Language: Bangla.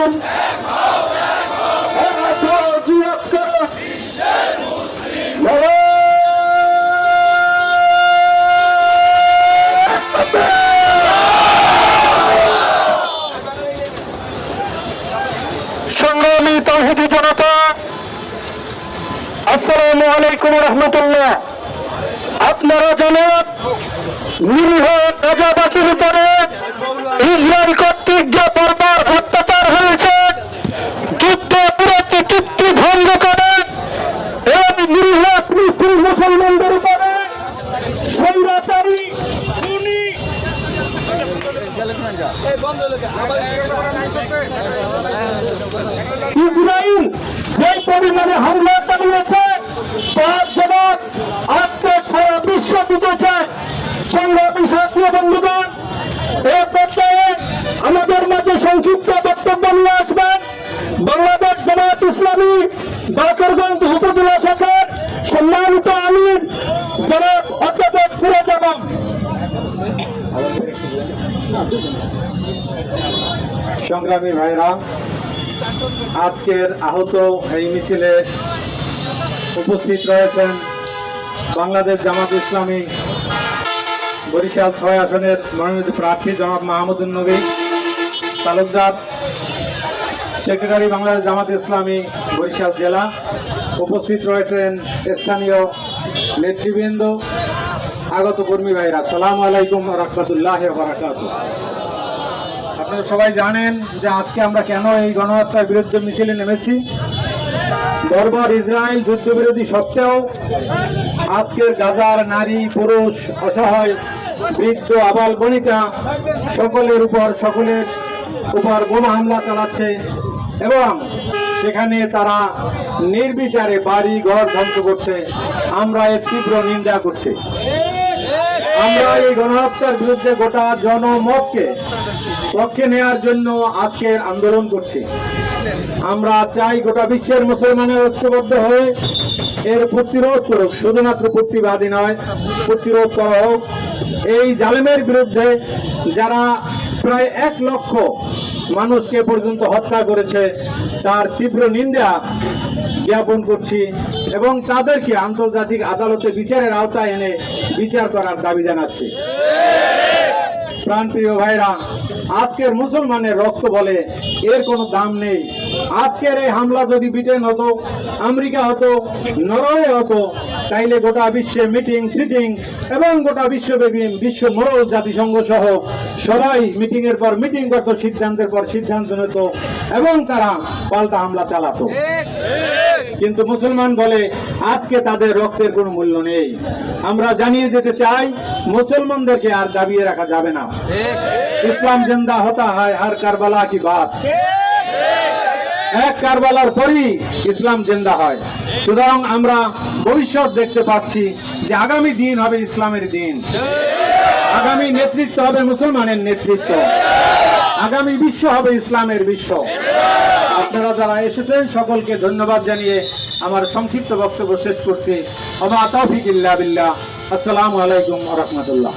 মুসলিম সংগ্রামী তৌহিদি জনতা আসসালামু আলাইকুম রহমতুল্লাহ। আপনারা জানেন নিরীহ গাজাবাসীর উপরে ইসরায়েল যে পরিমাণে হামলা চালিয়েছে তার জবাব আজকে সারা বিশ্ব দিতেছে সংগ্রামী সাথী বন্ধুগণ, এ পর্যায়ে আমাদের মাঝে সংক্ষিপ্ত বক্তব্য নিয়ে আসবেন। বাংলাদেশ জামাত ইসলামী, বাকরগঞ্জ উপজেলা সংগ্রামী ভাইরা, আজকের আহত এই মিছিলে উপস্থিত রয়েছেন বাংলাদেশ জামাত ইসলামী বরিশাল ছয় আসনের মনোনীত প্রার্থী জনাব মাহমুদুল নবী, তালুকদার সেক্রেটারি বাংলাদেশ জামাত ইসলামী বরিশাল জেলা, উপস্থিত রয়েছেন স্থানীয় নেতৃবৃন্দ আগত কর্মী ভাইরা সালাম আলাইকুম রহমতুল্লাহ আপনারা সবাই জানেন যে আজকে আমরা কেন এই গণহত্যার বিরুদ্ধে মিছিলে নেমেছি? বর্বর ইসরায়েল যুদ্ধবিরোধী সত্ত্বেও আজকের গাজার নারী, পুরুষ, অসহায়, বৃদ্ধ, আবাল বনিতা সকলের উপর সকলের উপর বোমা হামলা চালাচ্ছে এবং সেখানে তারা নির্বিচারে বাড়ি ঘর ধ্বংস করছে। আমরা এর তীব্র নিন্দা করছি। আমরা এই গণহত্যার বিরুদ্ধে গোটা জনমতকে পক্ষে নেয়ার জন্য আজকের আন্দোলন করছি। আমরা চাই গোটা বিশ্বের মুসলমানের ঐক্যবদ্ধ হয়ে এর প্রতিরোধ করুক, শুধুমাত্র প্রতিবাদী নয়, প্রতিরোধ করা হোক। এই জালেমের বিরুদ্ধে যারা প্রায় এক লক্ষ মানুষকে পর্যন্ত হত্যা করেছে, তার তীব্র নিন্দা জ্ঞাপন করছি এবং তাদেরকে আন্তর্জাতিক আদালতে বিচারের আওতায় এনে বিচার করার দাবি জানাচ্ছি। প্রাণপ্রিয় ভাইরা, আজকের মুসলমানের রক্ত বলে এর কোনো দাম নেই। আজকের এই হামলা যদি ব্রিটেন হতো, আমেরিকা হতো, নরওয়ে হতো তাইলে গোটা বিশ্বে মিটিং সিটিং এবং গোটা বিশ্বব্যাপী বিশ্ব মোড়ল জাতিসংঘ সহ সবাই মিটিং এর পর মিটিং করত, সিদ্ধান্তের পর সিদ্ধান্ত নিত এবং তারা পাল্টা হামলা চালাতো। কিন্তু মুসলমান বলে, আজকে তাদের রক্তের কোনো মূল্য নেই। আমরা জানিয়ে দিতে চাই, মুসলমানদেরকে আর দাবিয়ে রাখা যাবে না। ইসলাম জিন্দা হতা হয় আর কারবালা কি বাত? এক কারবালার পরই ইসলাম জিন্দা হয়। সুতরাং আমরা ভবিষ্যৎ দেখতে পাচ্ছি যে আগামী দিন হবে ইসলামের দিন। আগামী নেতৃত্ব হবে মুসলমানের নেতৃত্ব। আগামী বিশ্ব হবে ইসলামের বিশ্ব। আপনারা যারা এসেছেন, সকলকে ধন্যবাদ জানিয়ে আমার সংক্ষিপ্ত বক্তব্য শেষ করছি। তৌফিক ইল্লা বিল্লাহ। আসসালামু আলাইকুম রহমতুল্লাহ।